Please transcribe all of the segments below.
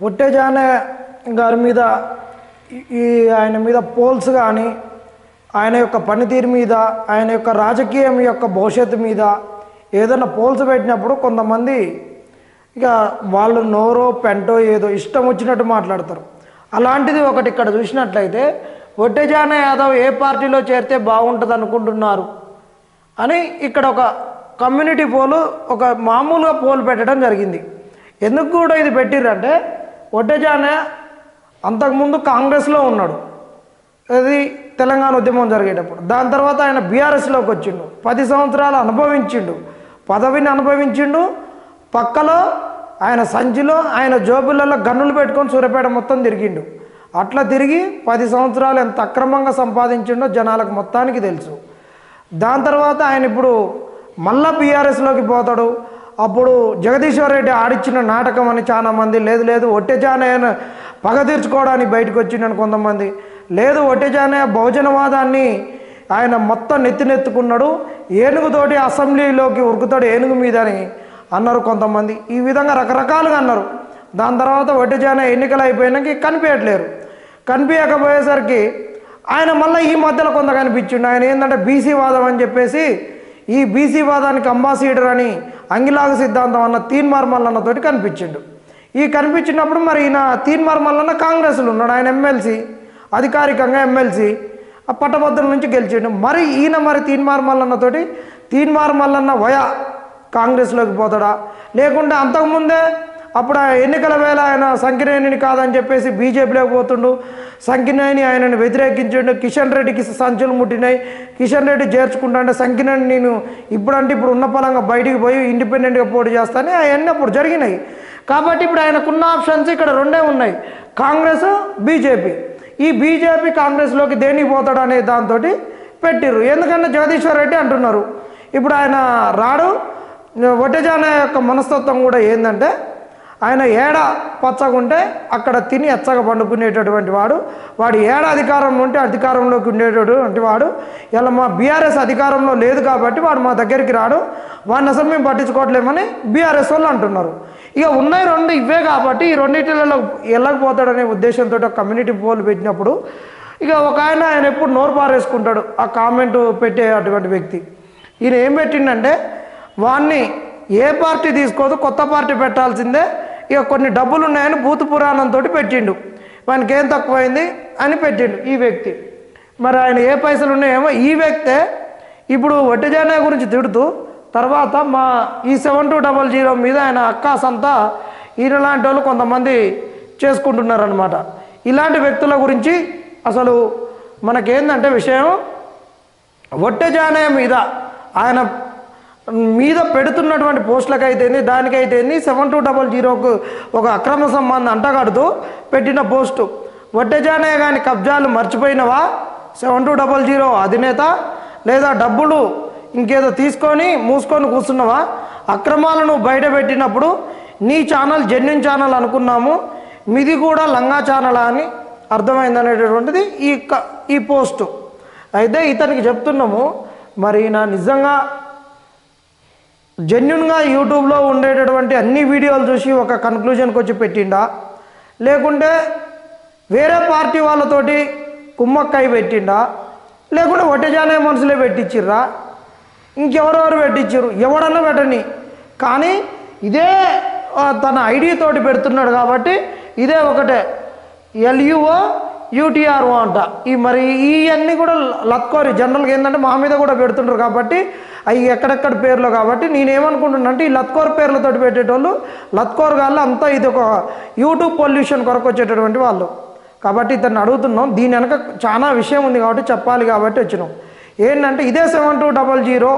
ఒట్టేజానే గారి మీద ఈ- ఆయన మీద పోల్స్ కానీ ఆయన యొక్క పనితీరు మీద ఆయన యొక్క రాజకీయం యొక్క భవిష్యత్తు మీద ఏదైనా పోల్స్ పెట్టినప్పుడు కొంతమంది ఇక వాళ్ళు నోరో పెంటో ఏదో ఇష్టం వచ్చినట్టు మాట్లాడతారు. అలాంటిది ఒకటి ఇక్కడ చూసినట్లయితే ఒట్టేజాన యాదవ్ ఏ పార్టీలో చేరితే బాగుంటుంది అనుకుంటున్నారు అని ఇక్కడ ఒక కమ్యూనిటీ పోలు ఒక మామూలుగా పోల్ పెట్టడం జరిగింది. ఎందుకు కూడా ఇది పెట్టిర్రంటే ఒడ్డజానే అంతకుముందు కాంగ్రెస్లో ఉన్నాడు. అది తెలంగాణ ఉద్యమం జరిగేటప్పుడు. దాని తర్వాత ఆయన బీఆర్ఎస్లోకి వచ్చిండు. పది సంవత్సరాలు అనుభవించిండు. పదవిని అనుభవించిండు. పక్కలో ఆయన సంచిలో ఆయన జోబులలో గన్నులు పెట్టుకొని సూర్యపేట మొత్తం తిరిగిండు. అట్లా తిరిగి పది సంవత్సరాలు ఎంత అక్రమంగా సంపాదించిండో జనాలకు మొత్తానికి తెలుసు. దాని తర్వాత ఆయన ఇప్పుడు మళ్ళా బీఆర్ఎస్లోకి పోతాడు. అప్పుడు జగదీశ్వర్ రెడ్డి ఆడిచ్చిన నాటకం అని చాలా మంది లేదు లేదు ఒట్టెజానయ్యను పగ తీర్చుకోవడానికి బయటకు వచ్చిండని కొంతమంది. లేదు ఒట్టెజానయ్య బహుజనవాదాన్ని ఆయన మొత్తం నెత్తినెత్తుకున్నాడు ఏనుగుతోటి అసెంబ్లీలోకి ఉరుకుతాడు ఏనుగు మీద అని అన్నారు కొంతమంది. ఈ విధంగా రకరకాలుగా అన్నారు. దాని తర్వాత ఒట్టెజాన ఎన్నికలు అయిపోయినాక కనిపించట్లేరు. కనిపించకపోయేసరికి ఆయన మళ్ళీ ఈ మధ్యలో కొంత కనిపించిండు. ఆయన ఏంటంటే బీసీ వాదం అని చెప్పేసి ఈ బీసీ వాదానికి అంబాసిడర్ అని అంగిలాగ సిద్ధాంతం అన్న తీన్ మార్మల్లన్నతోటి కనిపించిండు. ఈ కనిపించినప్పుడు మరి ఈయన తీన్ మార్మల్లన్న కాంగ్రెస్లో ఉన్నాడు. ఆయన ఎమ్మెల్సీ అధికారికంగా ఎమ్మెల్సీ ఆ పట్టభద్రుల నుంచి గెలిచిండు. మరి ఈయన మరి తీన్ మార్మల్లన్నతోటి తీన్ మార్మల్లన్న వయా కాంగ్రెస్లోకి పోతాడా? లేకుంటే అంతకుముందే అప్పుడు ఆ ఎన్నికల వేళ ఆయన సంకినేనిని కాదని చెప్పేసి బీజేపీలోకి పోతుండు. సంకినేని ఆయనను వ్యతిరేకించిండు. కిషన్ రెడ్డికి సంచులు ముట్టినాయి. కిషన్ రెడ్డి చేర్చుకుంటా సంకినేని నేను ఇప్పుడంటే ఇప్పుడు ఉన్న పలంగా బయటికి పోయి ఇండిపెండెంట్గా పోటీ చేస్తానని అవన్నీ అప్పుడు జరిగినాయి. కాబట్టి ఇప్పుడు ఆయనకున్న ఆప్షన్స్ ఇక్కడ రెండే ఉన్నాయి. కాంగ్రెస్ బీజేపీ. ఈ బీజేపీ కాంగ్రెస్లోకి దేనికి పోతాడు అనే దాంతో పెట్టిర్రు. ఎందుకంటే జగదీశ్వర్ రెడ్డి అంటున్నారు. ఇప్పుడు ఆయన రాడు. ఒట్టజాన యొక్క మనస్తత్వం కూడా ఏంటంటే ఆయన ఏడ పచ్చగుంటే అక్కడ తిని ఎచ్చగా పండుకునేటటువంటి వాడు. వాడు ఏడ అధికారం ఉంటే అధికారంలోకి ఉండేటటువంటి వాడు. ఇలా మా బీఆర్ఎస్ అధికారంలో లేదు కాబట్టి వాడు మా దగ్గరికి రాడు. వాడిని అసలు మేము పట్టించుకోవట్లేమని బీఆర్ఎస్ వాళ్ళు అంటున్నారు. ఇక ఉన్నాయి రెండు ఇవే కాబట్టి ఈ రెండింటిలో వెళ్ళకపోతాడనే ఉద్దేశంతో కమ్యూనిటీ పోల్ పెట్టినప్పుడు ఇక ఒక ఆయన ఆయన ఎప్పుడు నోరు పారేసుకుంటాడు ఆ కామెంట్ పెట్టే అటువంటి వ్యక్తి. ఈయన ఏం పెట్టిండంటే వాణ్ణి ఏ పార్టీ తీసుకోదు కొత్త పార్టీ పెట్టాల్సిందే ఇక కొన్ని డబ్బులు ఉన్నాయని భూత పురాణంతో పెట్టిండు. వానికి ఏం తక్కువైంది అని పెట్టిండు ఈ వ్యక్తి. మరి ఆయన ఏ పైసలు ఉన్నాయేమో ఈ వ్యక్తే ఇప్పుడు వడ్డజానా గురించి తిడుతూ తర్వాత మా ఈ సెవెన్ టూ డబల్ జీరో మీద ఆయన అక్కాస్ అంతా ఈయన లాంటి వాళ్ళు కొంతమంది చేసుకుంటున్నారనమాట ఇలాంటి వ్యక్తుల గురించి అసలు మనకేందంటే విషయం ఒట్టెజానే మీద ఆయన మీద పెడుతున్నటువంటి పోస్టులకు అయితేంది దానికైతేంది సెవెన్ టూ డబల్ జీరోకు ఒక అక్రమ సంబంధం అంటగడుతూ పెట్టిన పోస్టు. ఒట్టెజానే కానీ కబ్జాలు మర్చిపోయినవా? సెవెన్ టూ డబల్ జీరో అధినేత లేదా డబ్బులు ఇంకేదో తీసుకొని మూసుకొని కూర్చున్నావా? అక్రమాలను బయట పెట్టినప్పుడు నీ ఛానల్ జెన్యున్ ఛానల్ అనుకున్నాము మీది కూడా లంగా ఛానల్ అని అర్థమైంది అనేటటువంటిది ఈ క- ఈ పోస్టు. అయితే ఇతనికి చెప్తున్నాము మరి నా నిజంగా జెన్యున్గా యూట్యూబ్లో ఉండేటటువంటి అన్ని వీడియోలు చూసి ఒక కన్క్లూజన్కి వచ్చి పెట్టిండా? లేకుంటే వేరే పార్టీ వాళ్ళతోటి కుమ్మక్కై పెట్టిండా? లేకుంటే ఒట్టజానే మనుషులే పెట్టించిర్రా ఇంకెవరెవరు పెట్టించారు ఎవడన్నా పెట్టని. కానీ ఇదే తన ఐడి తోటి పెడుతున్నాడు కాబట్టి ఇదే ఒకటే. ఎల్యుఓ యూటీఆర్ఓ అంట. ఈ మరి ఇవన్నీ కూడా లత్కోరి జనరల్గా ఏంటంటే మా మీద కూడా పెడుతుంటారు కాబట్టి అవి ఎక్కడెక్కడ పేర్లు కాబట్టి నేనేమనుకుంటున్నా అంటే ఈ లత్కోర్ పేర్లతో పెట్టేటోళ్ళు లత్కోర్ గాళ్ళు అంతా ఇది ఒక యూట్యూబ్ పొల్యూషన్ కొరకు వచ్చేటటువంటి వాళ్ళు. కాబట్టి ఇతన్ని అడుగుతున్నాం. దీని వెనక చాలా విషయం ఉంది కాబట్టి చెప్పాలి కాబట్టి వచ్చినాం. ఏంటంటే ఇదే సెవెన్ టూ డబల్ జీరో.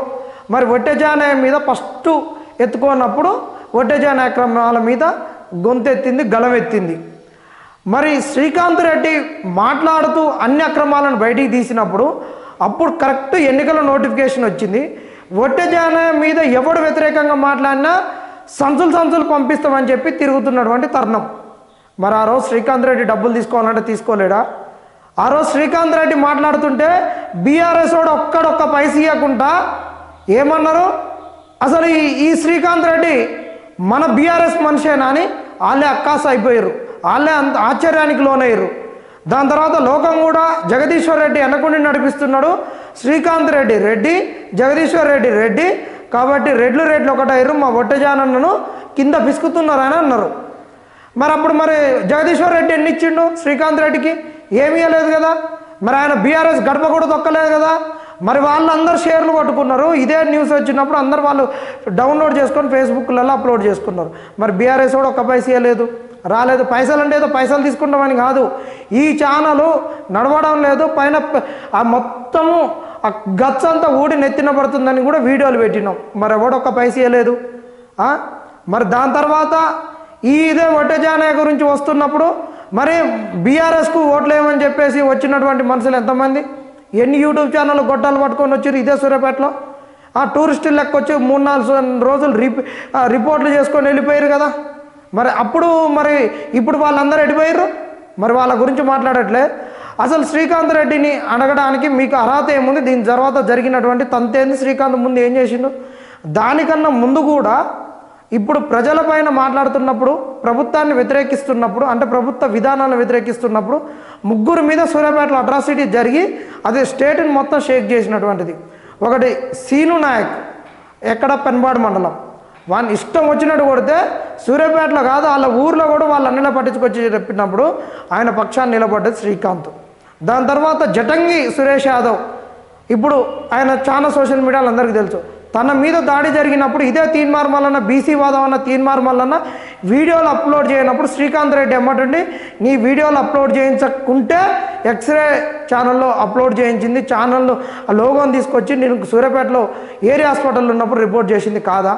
మరి ఒట్టెజానయ మీద ఫస్ట్ ఎత్తుకున్నప్పుడు ఒట్టెజాన అక్రమాల మీద గొంతెత్తింది గలమెత్తింది మరి శ్రీకాంత్ రెడ్డి మాట్లాడుతూ అన్ని అక్రమాలను బయటికి తీసినప్పుడు అప్పుడు కరెక్ట్ ఎన్నికల నోటిఫికేషన్ వచ్చింది. ఒట్టజాన మీద ఎవడు వ్యతిరేకంగా మాట్లాడినా సంచులు సంచులు పంపిస్తామని చెప్పి తిరుగుతున్నటువంటి తరుణం. మరి ఆ రోజు శ్రీకాంత్ రెడ్డి డబ్బులు తీసుకోవాలంటే తీసుకోలేడా? ఆ రోజు శ్రీకాంత్ రెడ్డి మాట్లాడుతుంటే బీఆర్ఎస్ వాడు ఒక్కడొక్క పైస ఇవ్వకుండా ఏమన్నారు? అసలు ఈ ఈ శ్రీకాంత్ రెడ్డి మన బీఆర్ఎస్ మనిషేనా అని వాళ్ళే అక్కాస అయిపోయారు వాళ్ళే అంత ఆశ్చర్యానికి లోనయ్యారు. దాని తర్వాత లోకం కూడా జగదీశ్వర్ రెడ్డి వెనకుండి నడిపిస్తున్నాడు. శ్రీకాంత్ రెడ్డి రెడ్డి జగదీశ్వర్ రెడ్డి రెడ్డి. కాబట్టి రెడ్లు రెడ్లు ఒకటయ్యారు. మా ఒట్టజానన్నను కింద పిసుకుతున్నారు అని అన్నారు. మరి అప్పుడు మరి జగదీశ్వర్ రెడ్డి ఎన్ని ఇచ్చిండు శ్రీకాంత్ రెడ్డికి? ఏమీ ఇవ్వలేదు కదా. మరి ఆయన బీఆర్ఎస్ గడప కూడా తొక్కలేదు కదా. మరి వాళ్ళందరూ షేర్లు పట్టుకున్నారు ఇదే న్యూస్ వచ్చినప్పుడు అందరు వాళ్ళు డౌన్లోడ్ చేసుకొని ఫేస్బుక్లలో అప్లోడ్ చేసుకున్నారు. మరి బీఆర్ఎస్ కూడా ఒక్క పైసీ ఇవ్వలేదు రాలేదు. పైసలు అంటే ఏదో పైసలు తీసుకుంటామని కాదు. ఈ ఛానల్ నడవడం లేదు. పైన ఆ మొత్తము ఆ గచ్చంతా ఊడి నెత్తిన పడుతుందని కూడా వీడియోలు పెట్టినాం. మరి ఎవడొక్క ఒక్క పైస ఇవ్వలేదు మరి దాని తర్వాత ఈ ఇదే వడ్డజానయ్య గురించి వస్తున్నప్పుడు మరి బీఆర్ఎస్కు ఓట్లేమని చెప్పేసి వచ్చినటువంటి మనుషులు ఎంతమంది? ఎన్ని యూట్యూబ్ ఛానల్ గొడ్డలు పట్టుకొని వచ్చారు ఇదే సూర్యాపేటలో? ఆ టూరిస్టులు లెక్క వచ్చి మూడు నాలుగు రోజులు రిపోర్ట్లు చేసుకొని వెళ్ళిపోయారు కదా. మరి అప్పుడు మరి ఇప్పుడు వాళ్ళందరూ ఎడిపోయారు మరి వాళ్ళ గురించి మాట్లాడట్లే అసలు శ్రీకాంత్ రెడ్డిని అడగడానికి మీకు అర్హత ఏముంది? దీని తర్వాత జరిగినటువంటి తంతేంది శ్రీకాంత్ ముందు ఏం చేసిండు? దానికన్నా ముందు కూడా ఇప్పుడు ప్రజల పైన మాట్లాడుతున్నప్పుడు ప్రభుత్వాన్ని వ్యతిరేకిస్తున్నప్పుడు అంటే ప్రభుత్వ విధానాన్ని వ్యతిరేకిస్తున్నప్పుడు ముగ్గురు మీద సూర్యాపేటలో అట్రాసిటీ జరిగి అది స్టేట్ని మొత్తం షేక్ చేసినటువంటిది. ఒకటి సీను నాయక్ ఎక్కడ పెన్బాడు మండలం. వాని ఇష్టం వచ్చినట్టు కొడితే సూర్యాపేటలో కాదు వాళ్ళ ఊర్లో కూడా వాళ్ళ అన్నెల పట్టించుకొచ్చి చెప్పినప్పుడు ఆయన పక్షాన్ని నిలబడ్డది శ్రీకాంత్. దాని తర్వాత జటంగి సురేష్ యాదవ్. ఇప్పుడు ఆయన చాలా సోషల్ మీడియాలో అందరికీ తెలుసు. తన మీద దాడి జరిగినప్పుడు ఇదే తీన్మార్మల్లన్న బీసీ వాదం అన్న తీన్మార్మల్లన్న వీడియోలు అప్లోడ్ చేయనప్పుడు శ్రీకాంత్ రెడ్డి ఎమ్మటండి నీ వీడియోలు అప్లోడ్ చేయించకుంటే ఎక్స్రే ఛానల్లో అప్లోడ్ చేయించింది ఛానల్లో ఆ లోగోని తీసుకొచ్చి నేను సూర్యాపేటలో ఏరియా హాస్పిటల్ ఉన్నప్పుడు రిపోర్ట్ చేసింది కాదా?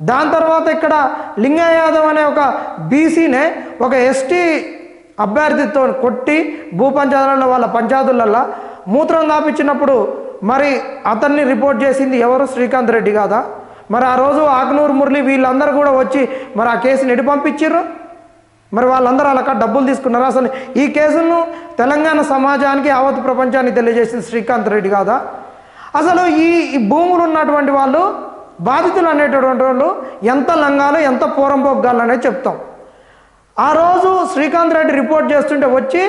దాని తర్వాత ఇక్కడ లింగయ్య యాదవ్ అనే ఒక బీసీనే ఒక ఎస్టీ అభ్యర్థితో కొట్టి భూ పంచాయతీలలో వాళ్ళ పంచాయతీలలో మూత్రం దాపించినప్పుడు మరి అతన్ని రిపోర్ట్ చేసింది ఎవరు? శ్రీకాంత్ రెడ్డి కాదా? మరి ఆ రోజు ఆకునూరు మురళి వీళ్ళందరూ కూడా వచ్చి మరి ఆ కేసుని ఎటు పంపించారు మరి వాళ్ళందరూ అలా డబ్బులు తీసుకున్నారు? అసలు ఈ కేసును తెలంగాణ సమాజానికి యావత్ ప్రపంచానికి తెలియజేసింది శ్రీకాంత్ రెడ్డి కాదా? అసలు ఈ భూములు ఉన్నటువంటి వాళ్ళు బాధితులు అనేటటువంటి వాళ్ళు ఎంత లంగాలు ఎంత పూరం పొగ్గాలు అనేది చెప్తాం. ఆ రోజు శ్రీకాంత్ రెడ్డి రిపోర్ట్ చేస్తుంటే వచ్చి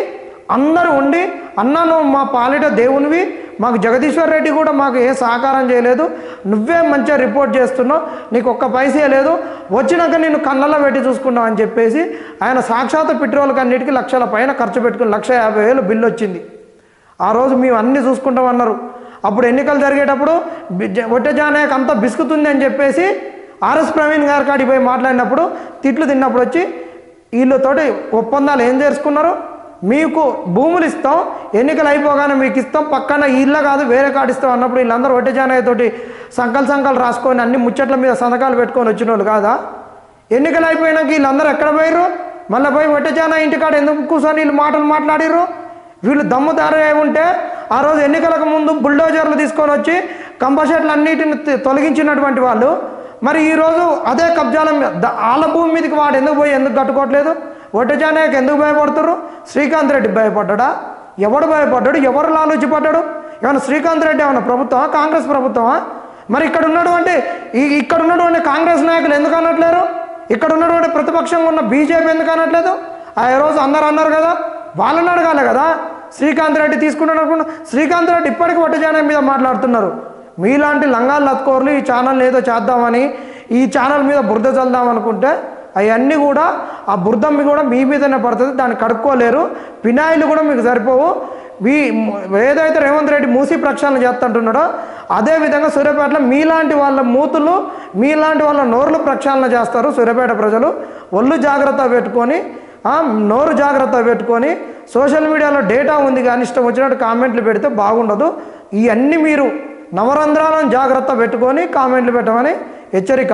అందరూ ఉండి అన్న నువ్వు మా పాలిట దేవునివి మాకు జగదీశ్వర్ రెడ్డి కూడా మాకు ఏ సహకారం చేయలేదు నువ్వే మంచిగా రిపోర్ట్ చేస్తున్నావు నీకు ఒక్క పైసే లేదు వచ్చినాక నేను కళ్ళల్లో పెట్టి చూసుకున్నావు అని చెప్పేసి ఆయన సాక్షాత్ పెట్రోల్కి అన్నిటికీ లక్షల పైన ఖర్చు పెట్టుకుని లక్ష యాభై వేలు బిల్లు వచ్చింది. ఆ రోజు మేము అన్నీ చూసుకుంటామన్నారు అప్పుడు ఎన్నికలు జరిగేటప్పుడు ఒట్టజానయ్యకు అంతా బిసుకుతుంది అని చెప్పేసి ఆర్ఎస్ ప్రవీణ్ గారి కాడికి పోయి మాట్లాడినప్పుడు తిట్లు తిన్నప్పుడు వచ్చి వీళ్ళతోటి ఒప్పందాలు ఏం చేసుకున్నారు? మీకు భూములు ఇస్తాం ఎన్నికలు అయిపోగానే మీకు ఇస్తాం పక్కన ఇళ్ళ కాదు వేరే కాడు ఇస్తాం అన్నప్పుడు వీళ్ళందరూ ఒట్టజానయ్య తోటి సంకల్ సంకలు రాసుకొని అన్ని ముచ్చట్ల మీద సంతకాలు పెట్టుకొని వచ్చిన వాళ్ళు కాదా? ఎన్నికలు అయిపోయినాక వీళ్ళందరూ ఎక్కడ పోయారు మళ్ళీ పోయి ఒట్టజాన ఇంటికాడ ఎందుకు కూర్చొని వీళ్ళు మాటలు మాట్లాడిర్రు? వీళ్ళు దమ్ము తయారై ఉంటే ఆ రోజు ఎన్నికలకు ముందు బుల్డోజర్లు తీసుకొని వచ్చి కంపషెట్లు అన్నిటిని తొ- తొలగించినటువంటి వాళ్ళు. మరి ఈరోజు అదే కబ్జాల మీద వాళ్ళ భూమి మీదకి వాడు ఎందుకు పోయి ఎందుకు కట్టుకోవట్లేదు? ఒట్టజానయ్యకి ఎందుకు భయపడుతున్నారు శ్రీకాంత్ రెడ్డి భయపడ్డా ఎవడు భయపడ్డాడు? ఎవరు లాలూచి పడ్డాడు ఏమన్నా శ్రీకాంత్ రెడ్డి ఏమైనా ప్రభుత్వమా? కాంగ్రెస్ ప్రభుత్వమా? మరి ఇక్కడ ఉన్నటువంటి ఈ ఇక్కడ ఉన్నటువంటి కాంగ్రెస్ నాయకులు ఎందుకు అనట్లేరు? ఇక్కడ ఉన్నటువంటి ప్రతిపక్షంగా ఉన్న బీజేపీ ఎందుకు అనట్లేదు? ఆ రోజు అందరు అన్నారు కదా వాళ్ళని అడగాలి కదా. శ్రీకాంత్ రెడ్డి తీసుకున్నాడు అనుకున్నా శ్రీకాంత్ రెడ్డి ఇప్పటికీ ఒట్టజానం మీద మాట్లాడుతున్నారు. మీలాంటి లంగాలు లత్కోర్లు ఈ ఛానల్ ఏదో చేద్దామని ఈ ఛానల్ మీద బురద చల్దాం అనుకుంటే అవన్నీ కూడా ఆ బురద కూడా మీ మీదనే పడుతుంది దాన్ని కడుక్కోలేరు. పినాయిలు కూడా మీకు సరిపోవు. మీ ఏదైతే రేవంత్ రెడ్డి మూసి ప్రక్షాళన చేస్తుంటున్నాడో అదే విధంగా సూర్యాపేటలో మీలాంటి వాళ్ళ మూతులు మీలాంటి వాళ్ళ నోర్లు ప్రక్షాళన చేస్తారు సూర్యాపేట ప్రజలు. ఒళ్ళు జాగ్రత్త పెట్టుకొని నోరు జాగ్రత్త పెట్టుకొని సోషల్ మీడియాలో డేటా ఉంది కానీ ఇష్టం వచ్చినట్టు కామెంట్లు పెడితే బాగుండదు. ఇవన్నీ మీరు నవరంధ్రాలను జాగ్రత్త పెట్టుకొని కామెంట్లు పెట్టమని హెచ్చరిక.